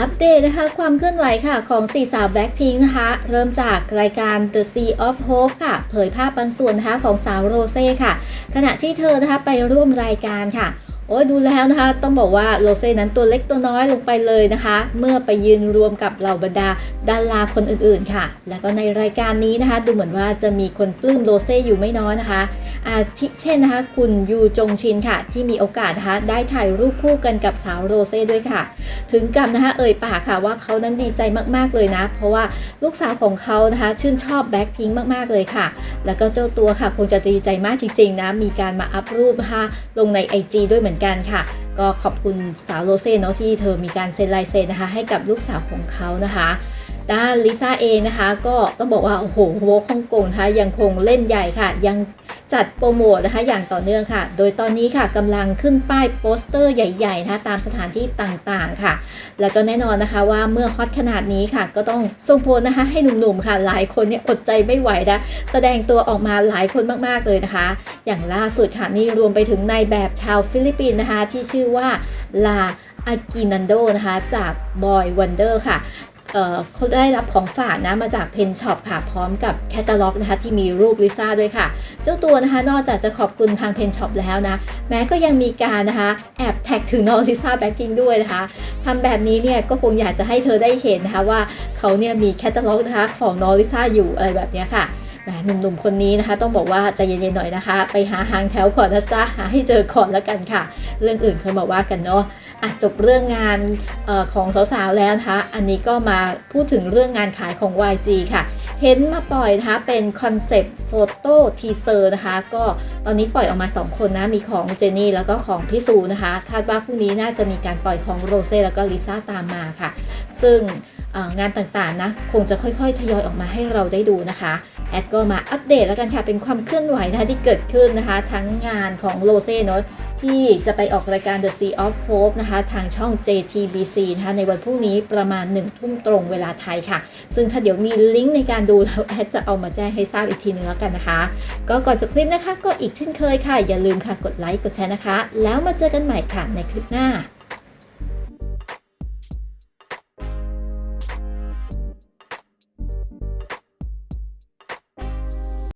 อัปเดตนะคะ ความเคลื่อนไหวค่ะของสี่สาวแบ็คพิงนะคะ เริ่มจากรายการ The Sea of Hope ค่ะ เผยภาพบางส่วนนะคะของสาวโรเซ่ค่ะ ขณะที่เธอนะคะไปร่วมรายการค่ะ โอ้ยดูแล้วนะคะ ต้องบอกว่าโรเซ่นั้นตัวเล็กตัวน้อยลงไปเลยนะคะ เมื่อไปยืนรวมกับเหล่าบรรดาดาราคนอื่นๆค่ะ แล้วก็ในรายการนี้นะคะ ดูเหมือนว่าจะมีคนปลื้มโรเซ่อยู่ไม่น้อยนะคะ อาทิเช่นนะคะ คุณยูจงชินค่ะ ที่มีโอกาสนะคะได้ถ่ายรูปคู่กันกับสาวโรเซ่ด้วยค่ะ ถึงกับนะคะเอ่ยปากค่ะว่าเขานั้นดีใจมากๆเลยนะ เพราะว่าลูกสาวของเขานะคะ ชื่นชอบแบ็คพิงค์มากๆเลยค่ะ แล้วก็เจ้าตัวค่ะคงจะดีใจมากจริงๆนะมีการมาอัพรูปนะคะลงใน IG ด้วยเหมือนกันค่ะ ก็ขอบคุณสาวโรเซ่เนาะที่เธอมีการเซ็นลายเซ็นนะคะ ให้กับลูกสาวของเขานะคะ ด้านลิซ่าเองนะคะ ก็ต้องบอกว่า โอ้โหโวฮ่องกงนะคะยังคงเล่นใหญ่ค่ะ ยังจัดโปรโมทนะคะอย่างต่อเนื่องค่ะ โดยตอนนี้ค่ะกำลังขึ้นป้ายโปสเตอร์ใหญ่ๆนะคะตามสถานที่ต่างๆค่ะ แล้วก็แน่นอนนะคะว่าเมื่อฮอตขนาดนี้ค่ะ ก็ต้องส่งผลนะคะให้หนุ่มๆค่ะ หลายคนเนี่ยอดใจไม่ไหวนะแสดงตัวออกมาหลายคนมากๆเลยนะคะอย่างล่าสุดค่ะนี่รวมไปถึงนายแบบชาวฟิลิปปินส์นะคะ ที่ชื่อว่าลาอากินันโดนะคะจากบอยวันเดอร์ค่ะเขาได้รับของฝากนะมาจากเพนช็อปค่ะ พร้อมกับแคตตาล็อกนะคะที่มีรูปลิซ่าด้วยค่ะ เจ้าตัวนะคะนอกจากจะขอบคุณทางเพนช็อปแล้วนะ แม้ก็ยังมีการนะคะแอบแท็กถึงน้องลิซ่าแบ็กกิ้งด้วยนะคะทำแบบนี้เนี่ยก็คงอยากจะให้เธอได้เห็นนะคะว่าเขาเนี่ยมีแคตตาล็อกนะคะของน้องลิซ่าอยู่อะไรแบบนี้ค่ะ หนุ่มๆคนนี้นะคะ ต้องบอกว่าใจเย็นๆหน่อยนะคะ ไปหาหางแถวก่อนนะจ๊ะหาให้เจอก่อนแล้วกันค่ะ เรื่องอื่นค่อยมาว่ากันเนาะอะจบเรื่องงานออของสาวๆแล้วนะคะ อันนี้ก็มาพูดถึงเรื่องงานขายของ YG ค่ะ เห็นมาปล่อยนะคะเป็นคอนเซปต์โฟโต้ทีเซอร์นะคะ ก็ตอนนี้ปล่อยออกมา 2 คนนะ มีของเจนี่แล้วก็ของพี่ซูนะคะ คาดว่าพรุ่งนี้น่าจะมีการปล่อยของโรเซ่แล้วก็ลิซ่าตามมาค่ะ ซึ่งงานต่างๆนะ คงจะค่อยๆ ทยอยออกมาให้เราได้ดูนะคะ แอดก็มาอัปเดตแล้วกันค่ะเป็นความเคลื่อนไหวนะคะที่เกิดขึ้นนะคะ ทั้งงานของโรเซ่เนาะที่จะไปออกรายการ The Sea of Hope นะคะ ทางช่อง JTBC นะคะในวันพรุ่งนี้ประมาณ1ทุ่มตรงเวลาไทยค่ะ ซึ่งถ้าเดี๋ยวมีลิงก์ในการดูแล้วแอดจะเอามาแจ้งให้ทราบอีกทีนึงแล้วกันนะคะ ก็ก่อนจบคลิปนะคะ ก็อีกเช่นเคยค่ะ อย่าลืมค่ะกดไลค์กดแชร์นะคะ แล้วมาเจอกันใหม่ค่ะในคลิปหน้า